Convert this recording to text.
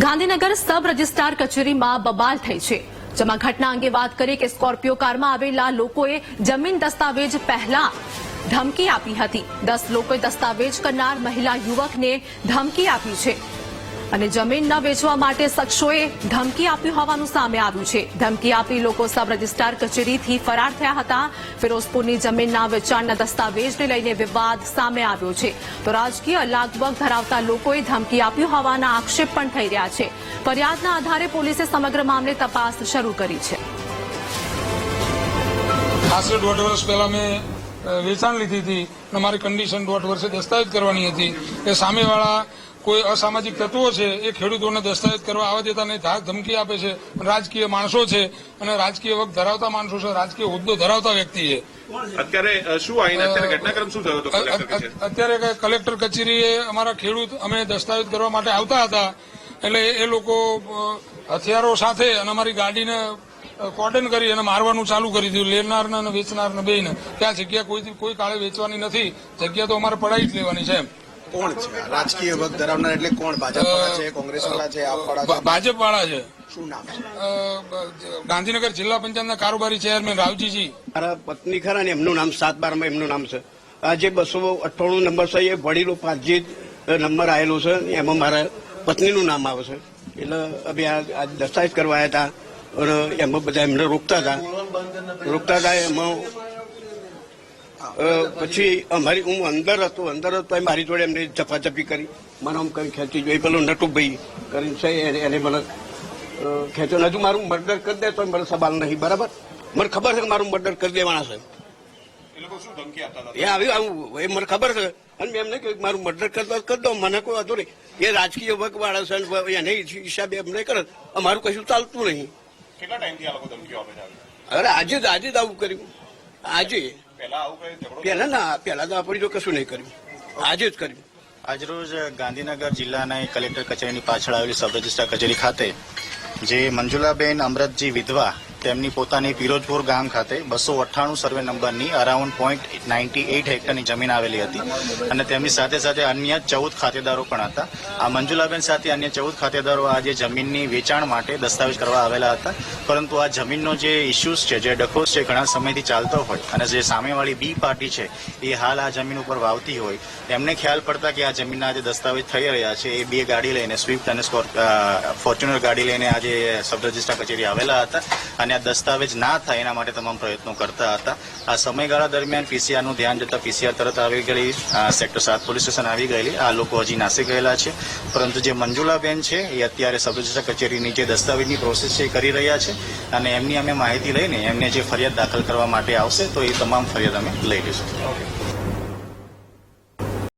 Gandhinagar sub registrar કચેરીમાં બબાલ થઈ છે. જેમાં ઘટના અંગે વાત કરીએ કે સ્કોર્પિયો કારમાં આવેલા લોકોએ જમીન દસ્તાવેજ પહેલા ધમકી આપી હતી. દસ લોકોએ દસ્તાવેજ કરનાર મહિલા યુવકને ધમકી આપી છે. અને જમીન ન વેચવા માટે શખ્સોએ ધમકી આપ્યું હોવાનું સામે આવ્યું છે. ધમકી આપી લોકો સબ રજિસ્ટ્રાર કચેરીથી ફરાર થયા હતા. ફિરોઝપુરની જમીનના વેચાણના દસ્તાવેજને લઈને વિવાદ સામે આવ્યો છે. તો રાજકીય લાગવગ ધરાવતા લોકોએ ધમકી આપી હોવાના આક્ષેપ પણ થઈ રહ્યા છે. ફરિયાદના આધારે પોલીસે સમગ્ર મામલે તપાસ શરૂ કરી છે. આશરે દોઢ વર્ષ પહેલા મેં વેચાણ લીધી હતી અને મારી કન્ડિશન દોઢ વર્ષે દસ્તાવેજ કરવાની હતી. એ સામેવાળા કોઈ અસામાજિક તત્વો છે એ ખેડૂતોને દસ્તાવેજ કરવા આવવા દેતા નહીં ધાક ધમકી આપે છે. રાજકીય માણસો છે અને રાજકીય વખત ધરાવતા માણસો છે રાજકીય હોદ્દો ધરાવતા વ્યક્તિ છે. અત્યારે શું આવીને અત્યારે ઘટનાક્રમ શું થયો કલેક્ટર અત્યારે કલેક્ટર કચેરીએ અમારા ખેડૂત અમે દસ્તાવેજ કરવા માટે આવતા હતા. એટલે એ લોકો હથિયારો સાથે અને અમારી ગાડીને કોર્ડન કરી અને મારવાનું ચાલુ કરી દીધું. લેનારને અને વેચનારને બેને ત્યાં જગ્યા કોઈ કોઈ કાળે વેચવાની નથી. જગ્યા તો અમારે પડાવી જ લેવાની છે એમ. કોણ છે? રાજકીય વગ ધરાવનાર એટલે કોણ? ભાજપવાળા છે કોંગ્રેસ વાળા છે? આપ ભાજપ વાળા છે. શું નામ છે? ગાંધીનગર જિલ્લા પંચાયતના કારોબારી ચેરમેન રાવજીજી. મારા પત્ની ખરા ને એમનું નામ સાત બારમાં એમનું નામ છે. આ જે બસો અઠ્ઠાણું નંબર છે એ વડીલો પાંચ જે નંબર આવેલો છે એમાં મારા પત્નીનું નામ આવે છે. એટલે અમે આ દસ્તાવેજ કરવા આવ્યા હતા અને એમાં બધા એમને રોકતા હતા. રોકતા હતા એમાં પછી અમારી હું અંદર હતો અંદર હતો મારી જોડે એમને ઝપાઝપી કરી. મને આમ કઈ ખેંચી જોઈ પેલો નટુભાઈ કરીને છે એને મને ખેંચો હજુ મારું મર્ડર કરી દે તો મને સવાલ નહીં બરાબર? મને ખબર છે કે મારું મર્ડર કરી દેવાના છે. એ આવ્યું આવું એ મને ખબર છે. અને મેં એમને કહ્યું કે મારું મર્ડર કરતો કરી દો. મને કોઈ વાંધો નહીં. એ રાજકીય વર્ગ વાળા છે એને હિસાબે એમને કરે. અમારું કશું ચાલતું નહીં. કેટલા ટાઈમથી આ લોકો ધમકીઓ આપે છે? અરે આજે જ આજે જ આવું કર્યું. આજે. પહેલા ના પહેલા તો આપણી તો કશું નહીં કર્યું. આજે જ કર્યું. આજરોજ ગાંધીનગર જિલ્લાના કલેક્ટર કચેરીની પાછળ આવેલી સબ રજિસ્ટ્રાર કચેરી ખાતે જે મંજુલાબેન અમરતજી વિધવા તેમની પોતાની પિરોજપુર ગામ ખાતે બસો અઠ્ઠાણું સર્વે નંબરની અરાઉન્ડ પોઈન્ટ નાઇન્ટી એઇટ હેક્ટરની જમીન આવેલી હતી. અને તેમની સાથે સાથે અન્ય ચૌદ ખાતેદારો પણ હતા. આ મંજુલાબેન સાથે અન્ય ચૌદ ખાતેદારો આજે જમીનની વેચાણ માટે દસ્તાવેજ કરવા આવેલા હતા. પરંતુ આ જમીનનો જે ઇસ્યુઝ છે, જે ડખોસ છે, ઘણા સમયથી ચાલતો હોય અને જે સામેવાળી બી પાર્ટી છે, એ હાલ આ જમીન ઉપર વાવતી હોય. એમને ખ્યાલ પડતા કે આ જમીનના જે દસ્તાવેજ થઈ રહ્યા છે, એ બે ગાડી લઈને સ્વિફ્ટ અને ફોર્ચ્યુનર ગાડી લઈને આજે સબ રજિસ્ટ્રાર કચેરી આવેલા હતા. અને આ દસ્તાવેજ ના થાય એના માટે તમામ પ્રયત્નો કરતા હતા. આ સમયગાળા દરમિયાન પીસીઆરનું ધ્યાન જતા પીસીઆર તરત આવી ગયેલી સેક્ટર સાત પોલીસ સ્ટેશન આવી ગયેલી. આ લોકો હજી નાસી ગયેલા છે. પરંતુ જે મંજુલાબેન છે, એ અત્યારે સબ રજિસ્ટ્રાર કચેરીની જે દસ્તાવેજની પ્રોસેસ છે એ કરી રહ્યા છે અને એમની અમે માહિતી લઈને એમને જે ફરિયાદ દાખલ કરવા માટે આવશે તો એ તમામ ફરિયાદ અમે લઈ લઈશું.